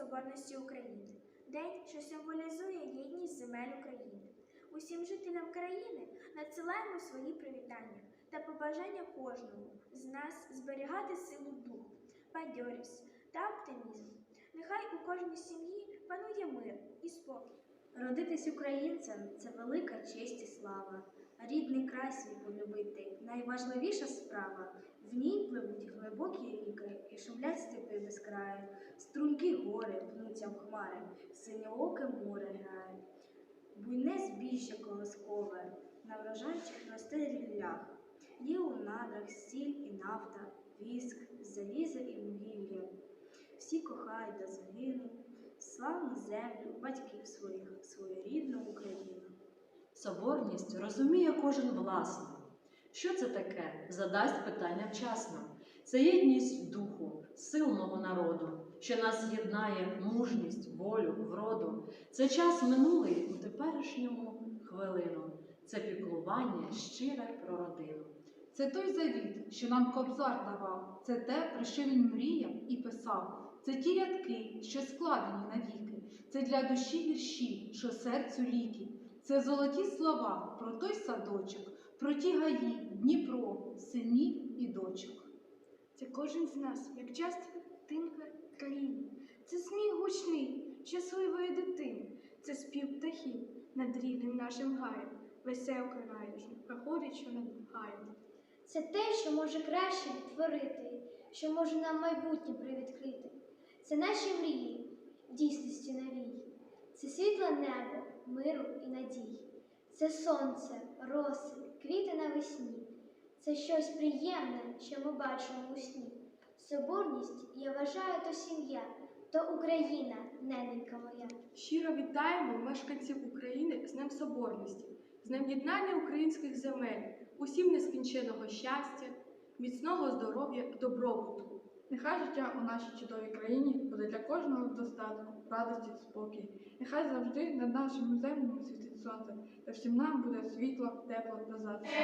Соборності України, день, що символізує єдність земель України. Усім жителям країни надсилаємо свої привітання та побажання кожному з нас зберігати силу духу, бадьорість та оптимізм. Нехай у кожній сім'ї панує мир і спокій. Родитись українцем це велика честь і слава. Рідний край свій полюбити найважливіша справа. В ній пливуть глибокі ріки і шумлять степи без краю. Струнки гори пнуться в хмари, синьооке море грає. Буйне збіжжя колоскове на врожайчих росте ріллях. Є у надрах сіль і нафта, віск, залізо і вугілля. Всі кохають та загинуть, славну землю, батьків своїх, свою рідну Україну. Соборність розуміє кожен власно. Що це таке? Задасть питання вчасно. Це єдність духу, сильного народу, що нас єднає мужність, волю, вроду. Це час минулий у теперішньому хвилину. Це піклування щире про родину. Це той завіт, що нам кобзар давав, це те, про що він мріяв і писав. Це ті рядки, що складені навіки, це для душі вірші, що серцю ліки. Це золоті слова про той садочок, про ті гаї, Дніпро, синів і дочок. Це кожен з нас, як частинка країни. Це сміх гучний, щасливої дитини. Це спів птахів над рідним нашим гаєм. Веселка райдужна, проходить, що над гаєм. Це те, що може краще відтворити, що може нам майбутнє привідкрити. Це наші мрії, дійсності новій. Це світле небо, миру і надій. Це сонце, роси, квіти навесні. Це щось приємне, що ми бачимо у сні. Соборність, я вважаю, то сім'я, то Україна, нененька моя. Щиро вітаємо мешканців України з Днем Соборності, з Днем єднання українських земель, усім нескінченого щастя, міцного здоров'я добробуту. Нехай життя у нашій чудовій країні буде для кожного в достатку, радості, спокій. Нехай завжди над нашими землями світить сонце, та всім нам буде світло, тепло та затишок.